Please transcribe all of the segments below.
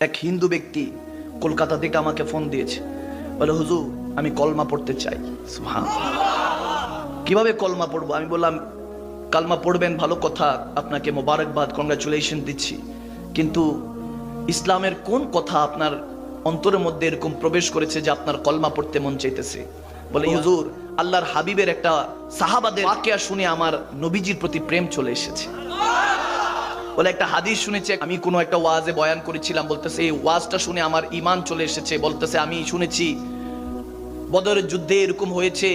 এক হিন্দু ব্যক্তি কলকাতা থেকে আমাকে ফোন দিয়েছে। বলে, হুজুর, আমি কলমা পড়তে চাই। কীভাবে কলমা পড়ব? আমি বললাম, কালমা পড়বেন, ভালো কথা, আপনাকে মোবারকবাদ কংগ্রাচুলেশন দিচ্ছি। কিন্তু ইসলামের কোন কথা আপনার অন্তরের মধ্যে এরকম প্রবেশ করেছে যে আপনার কলমা পড়তে মন চাইতেছে? বলে, হুজুর, আল্লাহর হাবিবের একটা সাহাবাদের বাকিয়া শুনে আমার নবীজির প্রতি প্রেম চলে এসেছে। বলে একটা হাদিস শুনেছে, আমি কোনো একটা ওয়াজে বয়ান করেছিলাম, বলতেছে, এই ওয়াজটা শুনে আমার ইমান চলে এসেছে। বলতেছে, আমি শুনেছি, বদরের যুদ্ধে এরকম হয়েছে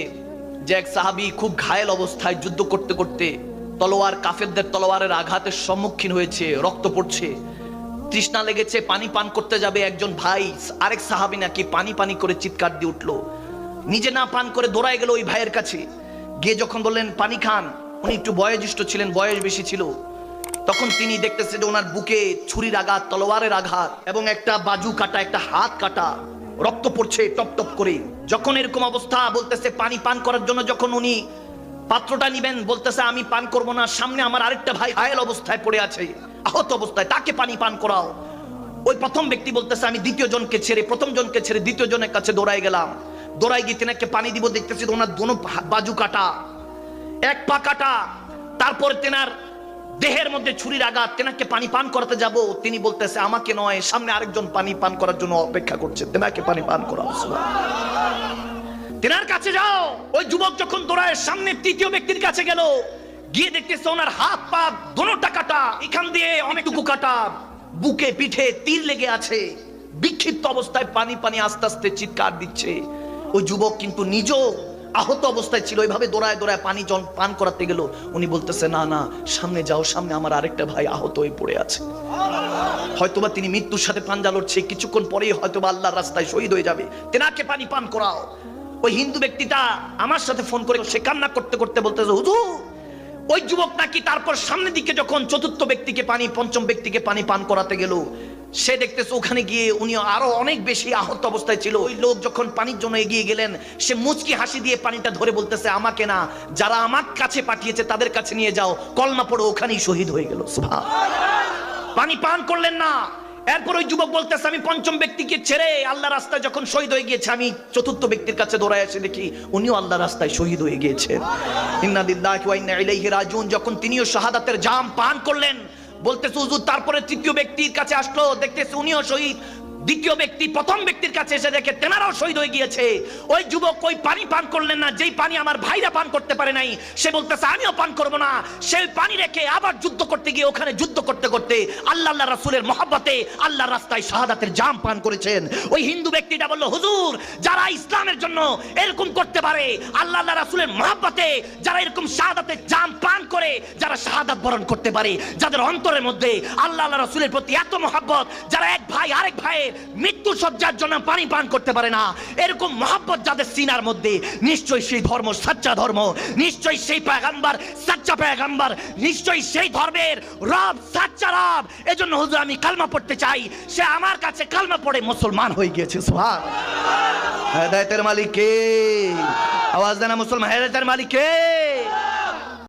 যে এক সাহাবি খুব ঘায়েল অবস্থায় যুদ্ধ করতে করতে তলোয়ার কাফেরদের তলোয়ারের আঘাতের সম্মুখীন হয়েছে, রক্ত পড়ছে, তৃষ্ণা লেগেছে, পানি পান করতে যাবে একজন ভাই, আরেক সাহাবি নাকি পানি পানি করে চিৎকার দিয়ে উঠল। নিজে না পান করে দৌড়ায় গেল ওই ভাইয়ের কাছে। গিয়ে যখন বললেন, পানি খান। উনি একটু বয়োজ্যেষ্ঠ ছিলেন, বয়স বেশি ছিল। তখন তিনি দেখতেছে যে ওনার বুকে ছুরির আঘাত, তলোয়ারের আঘাত এবং একটা বাজু কাটা, একটা হাত কাটা, রক্ত পড়ছে টপ টপ করে। যখন এরকম অবস্থা বলতেছে পানি পান করার জন্য যখন উনি পাত্রটা নিবেন, বলতেছে, আমি পান করব না, সামনে আমার আরেকটা ভাই ঘায়েল অবস্থায় পড়ে আছে, আহত অবস্থায়, তাকে পানি পান করাও। ওই প্রথম ব্যক্তি বলতেছে, আমি দ্বিতীয় জনকে ছেড়ে, প্রথম জনকে ছেড়ে দ্বিতীয় জনের কাছে দৌড়াই গেলাম। দৌড়াই গিয়ে তেনাকে পানি দিব, দেখতেছি ওনার দোনো বাজু কাটা, এক পা কাটা। তারপর তেনার দেহের মধ্যে ছুরির আঘাত, তেনাকে পানি পান করাতে যাব। তিনি বলতেছে, আমাকে নয়, সামনে আরেকজন পানি পান করার জন্য অপেক্ষা করছে। তেনাকে পানি পান করা তেনার কাছে যাও। ওই যুবক যখন দৌড়ায় সামনে তৃতীয় ব্যক্তির কাছে গেল, গিয়ে দেখতেছে ওনার হাত পা দোনোটা কাটা। এখান দিয়ে অনেকটুকু কাটা। বুকে, পিঠে তীর লেগে আছে। বিক্ষিপ্ত অবস্থায় পানি পানি আস্তে আস্তে চিৎকার দিচ্ছে। ওই যুবক কিন্তু নিজেও আহত অবস্থায় ছিল ওইভাবে দৌড়ায় দৌড়ায় পানি জন পান করাতে গেল। উনি বলতেছে, না না, সামনে যাও, সামনে আমার আরেকটা ভাই আহত হয়ে পড়ে আছে। হয়তোবা তিনি মৃত্যুর সাথে পাঞ্জা লড়ছে, কিছুক্ষণ পরেই হয়তোবা আল্লাহর রাস্তায় শহীদ হয়ে যাবে। তেনাকে পানি পান করাও। ওই হিন্দু ব্যক্তিটা আমার সাথে ফোন করে, সে কান্না করতে করতে বলতেছে, হুজুর, ওই যুবক নাকি তারপর সামনের দিকে যখন চতুর্থ ব্যক্তিকে পানি, পঞ্চম ব্যক্তিকে পানি পান করাতে গেল সে দেখতেছে ওখানে গিয়ে উনি আরও অনেক বেশি আহত অবস্থায় ছিল। ওই লোক যখন পানির জন্য এগিয়ে গেলেন, সে মুচকি হাসি দিয়ে পানিটা ধরে বলতেছে, আমাকে না, যারা আমার কাছে পাঠিয়েছে তাদের কাছে নিয়ে যাও। কলমা পড়ো ওখানেই শহীদ হয়ে গেল। পানি পান করলেন না। এরপর ওই যুবক বলতেছে, আমি পঞ্চম ব্যক্তিকে ছেড়ে আল্লাহ রাস্তায় যখন শহীদ হয়ে গিয়েছে, আমি চতুর্থ ব্যক্তির কাছে দৌড়ায় এসে দেখি উনিও আল্লাহ রাস্তায় শহীদ হয়ে গিয়েছেন ইন্না লিল্লাহি ওয়া ইন্না ইলাইহি রাজিউন, যখন তিনিও শাহাদাতের জাম পান করলেন বলতেছে হুজুর তারপরে তৃতীয় ব্যক্তির কাছে আসলো দেখতেছে উনিও শহীদ দ্বিতীয় ব্যক্তি, প্রথম ব্যক্তির কাছে এসে দেখে তেনারাও শহীদ হয়ে গিয়েছে। ওই যুবক ওই পানি পান করলেন না, যেই পানি আমার ভাইরা পান করতে পারে নাই, সে বলতেছে, আমিও পান করব না। সেই পানি রেখে আবার যুদ্ধ করতে গিয়ে ওখানে যুদ্ধ করতে করতে আল্লাহ আল্লাহ রাসূলের মহব্বতে আল্লাহর রাস্তায় শাহাদাতের জাম পান করেছেন। ওই হিন্দু ব্যক্তিটা বলল, হুজুর, যারা ইসলামের জন্য এরকম করতে পারে, আল্লাহ আল্লাহ রাসূলের মহব্বতে যারা এরকম শাহাদাতের জাম পান করে, যারা শাহাদাত বরণ করতে পারে, যাদের অন্তরের মধ্যে আল্লাহ আল্লাহ রাসূলের প্রতি এত মহব্বত, যারা এক ভাই আরেক ভাইয়ের মৃত্যু সজ্জার জন্য পানি পান করতে পারে না। এরকম মহব্বত যাদের সিনার মধ্যে, নিশ্চয়ই সেই ধর্ম সাচ্চা ধর্ম, নিশ্চয়ই সেই পেগাম্বার সাচ্চা পেগাম্বার নিশ্চয়ই সেই ধর্মের রব সাচ্চা রব। এজন্য হুজুর, আমি কালমা পড়তে চাই। সে আমার কাছে কালমা পড়ে মুসলমান হয়ে গিয়েছে, সুবহান। হেদায়েতের মালিক কে? আওয়াজ দেনা মুসলমান, হেদায়েতের মালিক কে?